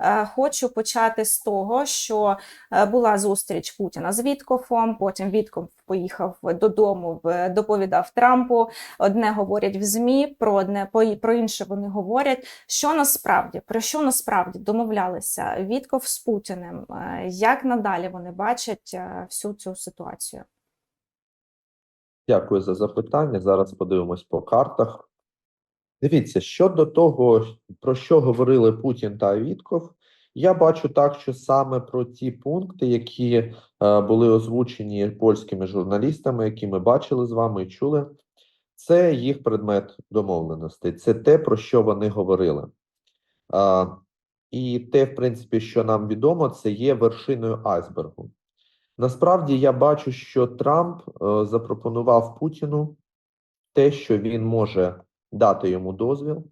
Е, Хочу почати з того, що е, була зустріч Путіна з Віткофом. Потім Віткоф поїхав додому, доповідав Трампу. Одне говорять в ЗМІ, про одне про інше вони говорять. Що насправді про що насправді домовлялися Вітков з Путіним? Е, Як надалі вони бачать всю цю ситуацію? Дякую за запитання. Зараз подивимось по картах. Дивіться, щодо того, про що говорили Путін та Вітков, я бачу так, що саме про ті пункти, які е, були озвучені польськими журналістами, які ми бачили з вами і чули, це їх предмет домовленостей. Це те, про що вони говорили. Е, і те, в принципі, що нам відомо, це є вершиною айсбергу. Насправді я бачу, що Трамп е, запропонував Путіну те, що він може дати йому дозвіл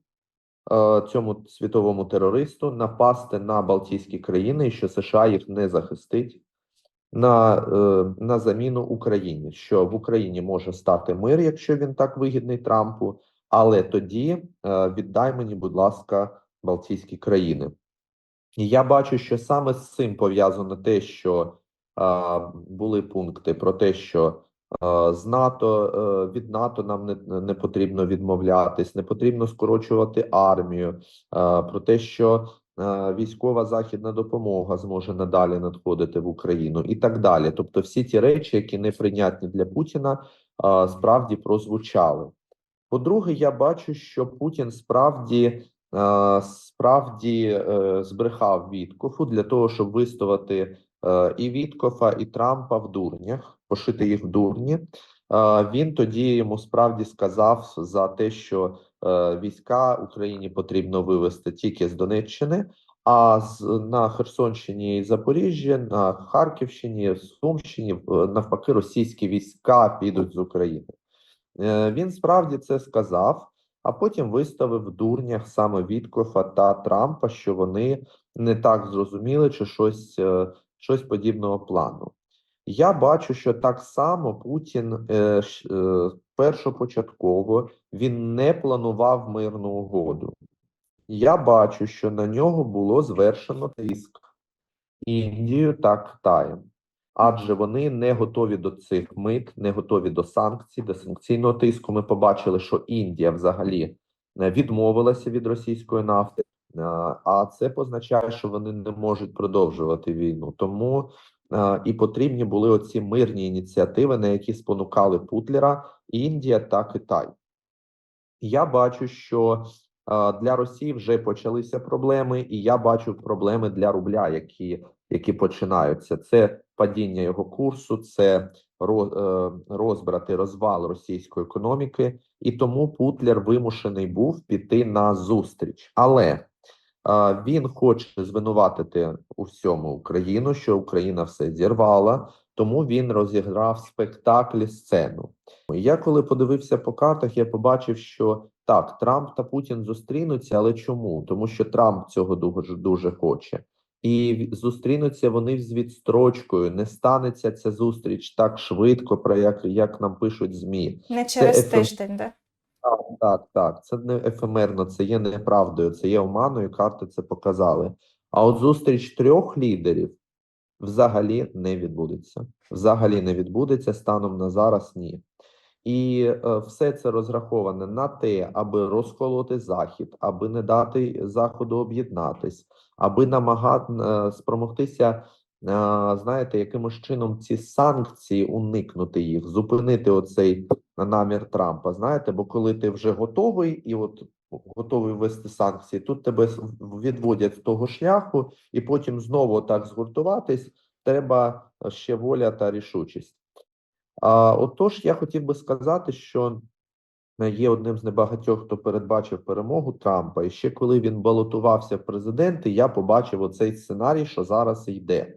е, цьому світовому терористу напасти на Балтійські країни, і що США їх не захистить на, е, на заміну Україні. Що в Україні може стати мир, якщо він так вигідний Трампу, але тоді е, віддай мені, будь ласка, Балтійські країни. І я бачу, що саме з цим пов'язано те, що були пункти про те, що з НАТО е, від НАТО нам не, не потрібно відмовлятись, не потрібно скорочувати армію, про те, що військова західна допомога зможе надалі надходити в Україну, і так далі. Тобто, всі ті речі, які неприйнятні для Путіна, справді прозвучали. По-друге, я бачу, що Путін справді е, справді е, збрехав Віткофу для того, щоб виставити е, і Віткофа, і Трампа в дурнях, пошити їх в дурні. Він тоді йому справді сказав за те, що е, війська Україні потрібно вивести тільки з Донеччини. А з на Херсонщині і Запоріжжі, на Харківщині, Сумщині, навпаки, російські війська підуть з України. Е, Він справді це сказав, а потім виставив дурнях саме Віткофа та Трампа, що вони не так зрозуміли, чи щось, е, щось подібного плану. Я бачу, що так само Путін е, е, першопочатково він не планував мирну угоду. Я бачу, що на нього було звершено тиск Індію та Китаєм, адже вони не готові до цих мит, не готові до санкцій, до санкційного тиску. Ми побачили, що Індія взагалі е, відмовилася від російської нафти, е, а це позначає, що вони не можуть продовжувати війну. Тому і потрібні були оці мирні ініціативи, на які спонукали Путлера Індія та Китай. Я бачу, що е, для Росії вже почалися проблеми, і я бачу проблеми для рубля, які, які починаються. Це падіння його курсу, це е, розбрат і розвал російської економіки, і тому Путлер вимушений був піти на зустріч. Але е, він хоче звинуватити у всьому Україну, що Україна все зірвала, тому він розіграв спектаклі сцену. Я коли подивився по картах, я побачив, що так, Трамп та Путін зустрінуться, але чому? Тому що Трамп цього дуже дуже хоче. І зустрінуться вони з відстрочкою. Не станеться ця зустріч так швидко, про як, як нам пишуть ЗМІ. Не через ефем- тиждень, да? Так, так. Це не ефемерно, це є неправдою, це є оманою. Карти це показали. А от зустріч трьох лідерів взагалі не відбудеться. Взагалі не відбудеться станом на зараз. Ні. І е, все це розраховане на те, аби розколоти захід, аби не дати заходу об'єднатись, аби намагати е, спромогтися, знаєте, якимось чином ці санкції уникнути їх, зупинити оцей намір Трампа. Знаєте, бо коли ти вже готовий і от готовий ввести санкції, тут тебе відводять з того шляху, і потім знову так згуртуватись. Треба ще воля та рішучість. А, отож, я хотів би сказати, що є одним з небагатьох, хто передбачив перемогу Трампа. І ще коли він балотувався в президенти, я побачив оцей сценарій, що зараз йде.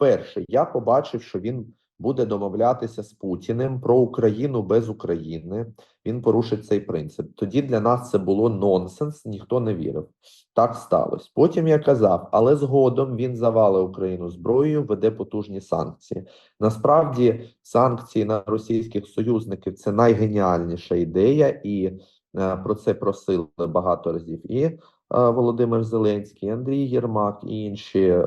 Перше, я побачив, що він буде домовлятися з Путіним про Україну без України. Він порушить цей принцип. Тоді для нас це було нонсенс, ніхто не вірив. Так сталося. Потім я казав, але згодом він завалить Україну зброєю, веде потужні санкції. Насправді, санкції на російських союзників це найгеніальніша ідея, і е, про це просили багато разів і Володимир Зеленський, Андрій Єрмак і інші е,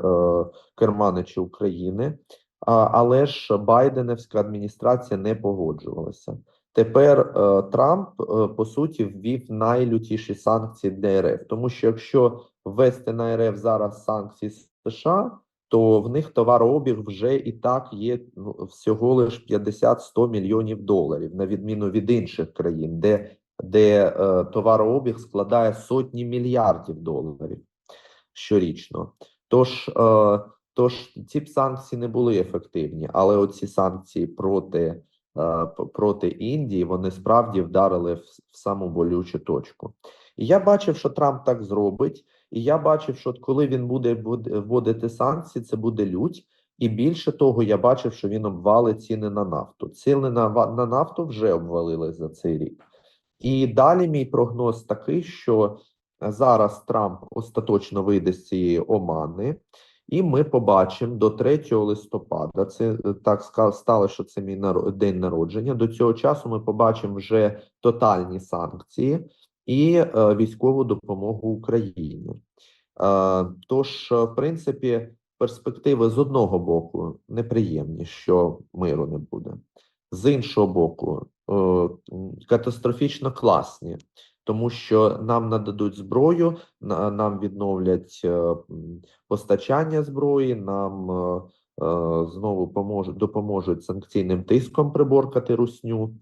керманичі України. Але ж Байденівська адміністрація не погоджувалася. Тепер е, Трамп е, по суті ввів найлютіші санкції для РФ, тому що якщо ввести на РФ зараз санкції США, то в них товарообіг вже і так є ну, всього лиш 50-100 мільйонів доларів, на відміну від інших країн, де, де е, товарообіг складає сотні мільярдів доларів щорічно. Тож, е, тож ці б санкції не були ефективні, але оці санкції проти, е, проти Індії вони справді вдарили в, в саму болючу точку. І я бачив, що Трамп так зробить. І я бачив, що коли він буде ввод- вводити санкції, це буде лють. І більше того, я бачив, що він обвалить ціни на нафту. Ціни на, на нафту вже обвалили за цей рік. І далі мій прогноз такий, що зараз Трамп остаточно вийде з цієї омани, і ми побачимо до 3 листопада. Це е, так стало, що це мій день народження. До цього часу ми побачимо вже тотальні санкції і е, військову допомогу Україні. Е, Тож, в принципі, перспективи з одного боку неприємні, що миру не буде, з іншого боку, катастрофічно класні, тому що нам нададуть зброю, нам відновлять е, постачання зброї, нам е, е, знову допоможуть санкційним тиском приборкати русню.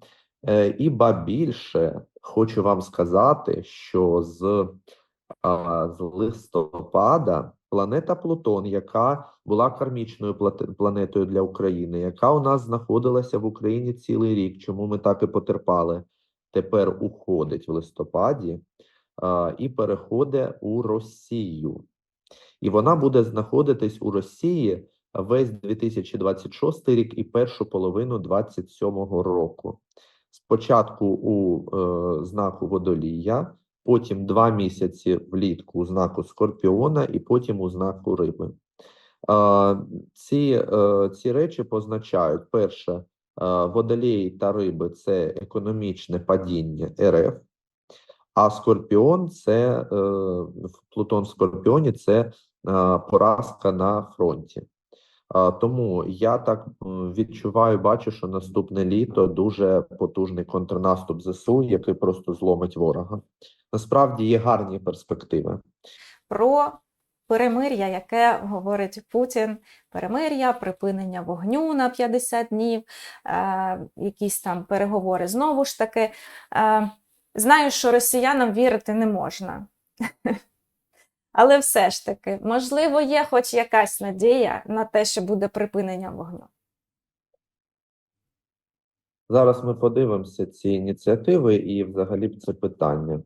Е, І ба більше хочу вам сказати, що з, з листопада планета Плутон, яка була кармічною планетою для України, яка у нас знаходилася в Україні цілий рік, чому ми так і потерпали, тепер уходить в листопаді а, і переходить у Росію. І вона буде знаходитись у Росії весь 2026 рік і першу половину 2027 року. Спочатку у е, знаку водолія, потім два місяці влітку у знаку Скорпіона, і потім у знаку риби. Ці, е, ці речі позначають: перше, е, водолій та риби це економічне падіння РФ, а Скорпіон це е, Плутон в Скорпіоні це поразка на фронті. Тому я так відчуваю, бачу, що наступне літо дуже потужний контрнаступ ЗСУ, який просто зломить ворога. Насправді є гарні перспективи. про перемир'я, яке говорить Путін, перемир'я, припинення вогню на 50 днів, е, якісь там переговори знову ж таки. Е, знаю, що росіянам вірити не можна. Але все ж таки, можливо, є хоч якась надія на те, що буде припинення вогню. Зараз ми подивимося ці ініціативи і взагалі це питання.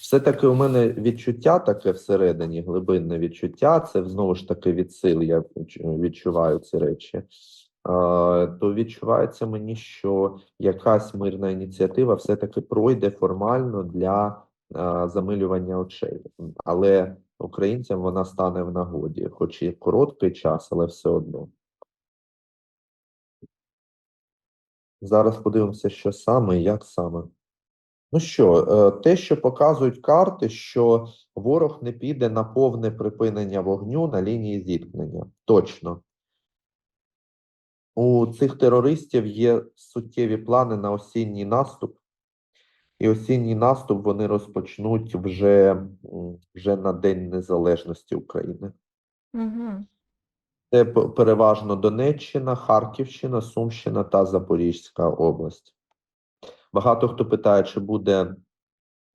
Все-таки у мене відчуття таке всередині, глибинне відчуття. Це знову ж таки від сил. Я відчуваю ці речі. То відчувається мені, що якась мирна ініціатива все-таки пройде формально для замилювання очей, але українцям вона стане в нагоді, хоч і короткий час, але все одно. Зараз подивимося, що саме і як саме. Ну що, е, те, що показують карти, що ворог не піде на повне припинення вогню на лінії зіткнення. Точно. У цих терористів є суттєві плани на осінній наступ. І осінній наступ вони розпочнуть вже, вже на День Незалежності України. Угу. Це переважно Донеччина, Харківщина, Сумщина та Запорізька область. Багато хто питає, чи буде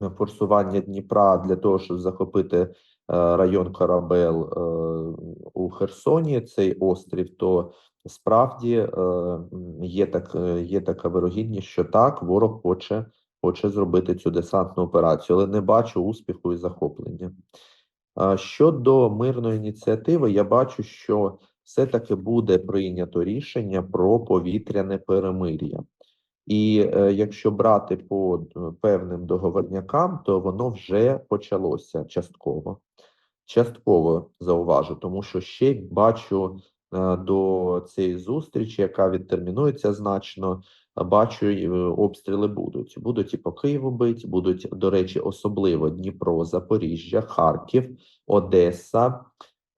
е, форсування Дніпра для того, щоб захопити е, район Корабел е, у Херсоні, цей острів, то справді є, так, є така вирогідність, що так, ворог хоче, хоче зробити цю десантну операцію, але не бачу успіху і захоплення. Щодо мирної ініціативи, я бачу, що все-таки буде прийнято рішення про повітряне перемир'я. І е, якщо брати по е, певним договорнякам, то воно вже почалося частково. Частково зауважу, тому що ще бачу е, до цієї зустрічі, яка відтермінується значно, бачу, обстріли будуть. Будуть і по Києву бить, будуть, до речі, особливо Дніпро, Запоріжжя, Харків, Одеса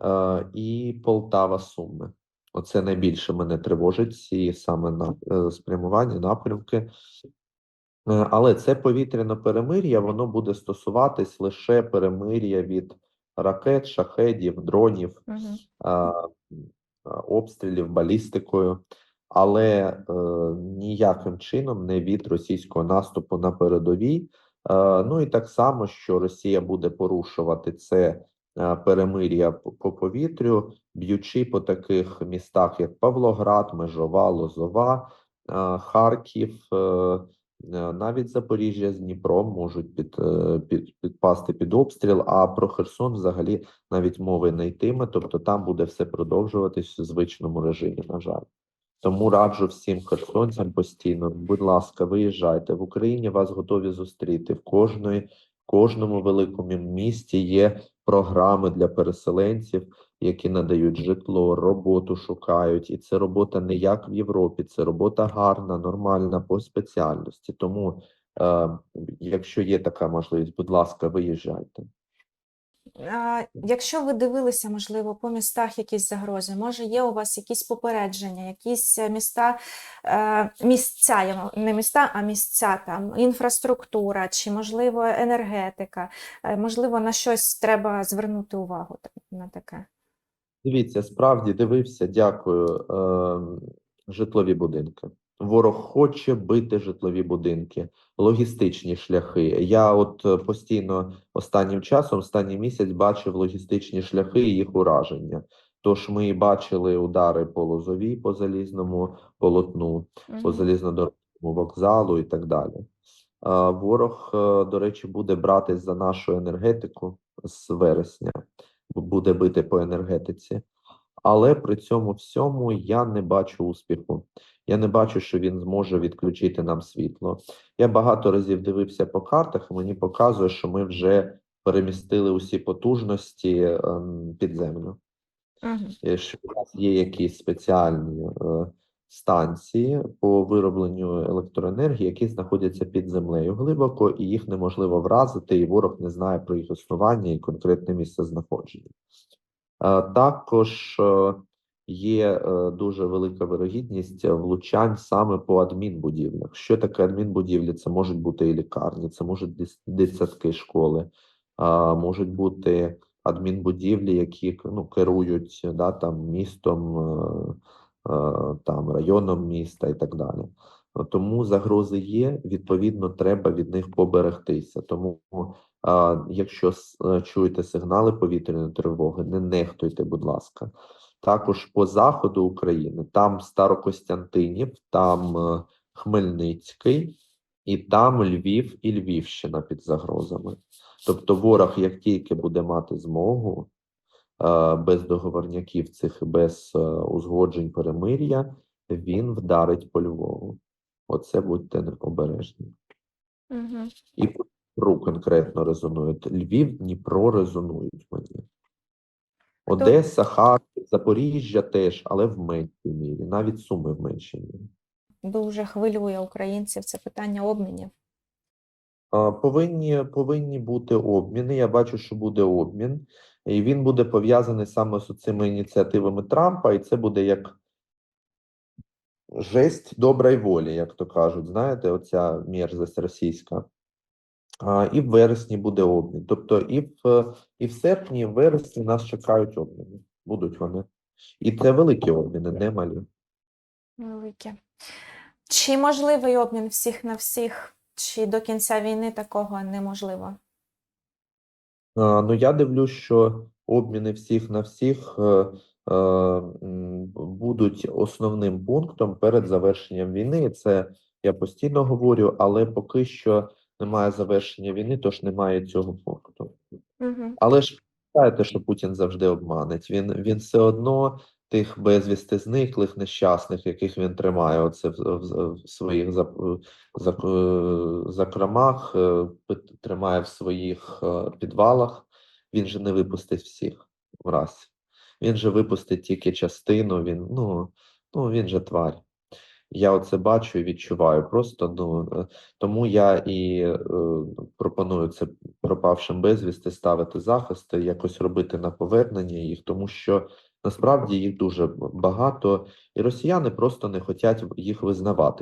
е, і Полтава, Суми. Оце найбільше мене тривожить, ці саме на е, спрямування, напрямки. Е, Але це повітряне перемир'я, воно буде стосуватись лише перемир'я від ракет, шахедів, дронів, Угу. а, обстрілів балістикою, але е, ніяким чином не від російського наступу на передовій. Е, ну і так само, що Росія буде порушувати це перемир'я по, по повітрю, б'ючи по таких містах, як Павлоград, Межова, Лозова, е, Харків. Е, е, навіть Запоріжжя з Дніпром можуть під, е, під, підпасти під обстріл, а про Херсон взагалі навіть мови не йтиме, тобто там буде все продовжуватись у звичному режимі, на жаль. Тому раджу всім херсонцям постійно, будь ласка, виїжджайте в Україні. Вас готові зустріти в кожної, в кожному великому місті є програми для переселенців, які надають житло, роботу шукають, і це робота не як в Європі, це робота гарна, нормальна по спеціальності. Тому, е, якщо є така можливість, будь ласка, виїжджайте. Якщо ви дивилися, можливо, по містах якісь загрози, може є у вас якісь попередження, якісь е, міста, е, місця, не міста, а місця там, інфраструктура, чи можливо енергетика, Е, можливо, на щось треба звернути увагу на таке. Дивіться, справді дивився, дякую. Е, житлові будинки. Ворог хоче бити житлові будинки, логістичні шляхи. Я от е, постійно останнім часом, останній місяць бачив логістичні шляхи і їх ураження. Тож ми бачили удари по Лозовій, по залізному полотну, по залізнодорожному вокзалу і так далі. Ворог, е, до речі, буде братись за нашу енергетику з вересня, буде бити по енергетиці. Але при цьому всьому я не бачу успіху. Я не бачу, що він зможе відключити нам світло. Я багато разів дивився по картах, і мені показує, що ми вже перемістили усі потужності ем, під землю. Мгм. Е, що у нас є якісь спеціальні е, станції по виробленню електроенергії, які знаходяться під землею глибоко, і їх неможливо вразити, і ворог не знає про їх існування і конкретне місце знаходження. Е, Також е, є е, дуже велика вирогідність влучань саме по адмінбудівлях. Що таке адмінбудівлі? Це можуть бути і лікарні, це можуть дитсадки школи, можуть бути адмінбудівлі, які ну, керують да, там, містом, там, районом міста і так далі. Тому загрози є, відповідно, треба від них поберегтися. Тому, а, якщо е, чуєте сигнали повітряної тривоги, не нехтуйте, будь ласка. Також по заходу України, там Старокостянтинів, там е, Хмельницький, і там Львів і Львівщина під загрозами. Тобто, ворог, як тільки буде мати змогу, е, без договорняків цих без узгоджень перемир'я, він вдарить по Львову. Оце будьте обережні. Мгм. І Дніпру конкретно резонують. Львів, Дніпро резонують мені. Одеса, Харків, Запоріжжя теж, але в меншій мірі, навіть Суми в меншій мірі. Дуже хвилює українців це питання обмінів. Повинні, повинні бути обміни. Я бачу, що буде обмін, і він буде пов'язаний саме з цими ініціативами Трампа, і це буде як жесть доброї волі, як то кажуть. Знаєте, оця мерзость російська. А, І в вересні буде обмін. Тобто, і в, і в серпні, і в вересні нас чекають обміни. Будуть вони. І це великі обміни, не малі. Велике. Чи можливий обмін всіх на всіх, чи до кінця війни такого неможливо? А, Ну, я дивлюсь, що обміни всіх на всіх е, будуть основним пунктом перед завершенням війни. Це я постійно говорю, але поки що немає завершення війни, тож немає цього пункту. Угу. Але ж пам'ятаєте, що Путін завжди обманить. Він, він все одно тих безвісти зниклих, нещасних, яких він тримає оце в, в, в своїх е, закромах, е, тримає в своїх е, підвалах. Він же не випустить всіх враз. Він же випустить тільки частину. Він, ну, ну, він же тварь. Я оце бачу і відчуваю. Просто ну е, тому я і е, пропоную це пропавшим безвісти ставити захисти, якось робити на повернення їх, тому що насправді їх дуже багато, і росіяни просто не хочуть їх визнавати.